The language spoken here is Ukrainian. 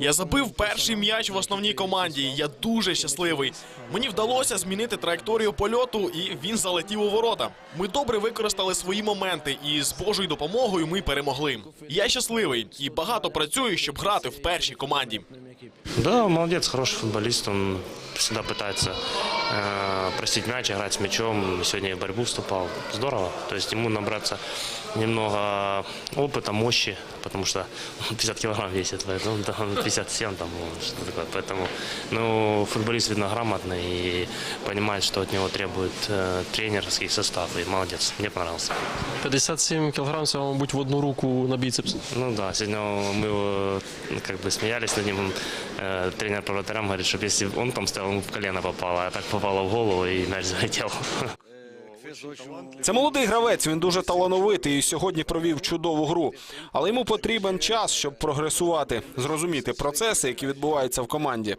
Я забив перший м'яч в основній команді. Я дуже щасливий. Мені вдалося змінити траєкторію польоту, і він залетів у ворота. Ми добре використали свої моменти, і з Божою допомогою ми перемогли. Я щасливий і багато працюю, щоб грати в першій команді. Да, молодец, хороший футболист. Он всегда пытается э, просить мяч, играть с мячом. Сегодня в борьбу вступал. Здорово. То есть ему набраться немного опыта, мощи, потому что он 50 килограмм весит, поэтому да, он 57 там, что такое. Поэтому, ну, футболист, видно, грамотный и понимает, что от него требует э, тренерский состав. И молодец, мне понравился. 57 кілограм це, мабуть, в одну руку на біцепс. Ну да, сегодня мы э, как бы смеялись над ним. Тренер по вратарям говорит, что если он там стоял, ему в колено попало, а так попало в голову и мяч залетел. Це молодий гравець. Він дуже талановитий і сьогодні провів чудову гру. Але йому потрібен час, щоб прогресувати, зрозуміти процеси, які відбуваються в команді.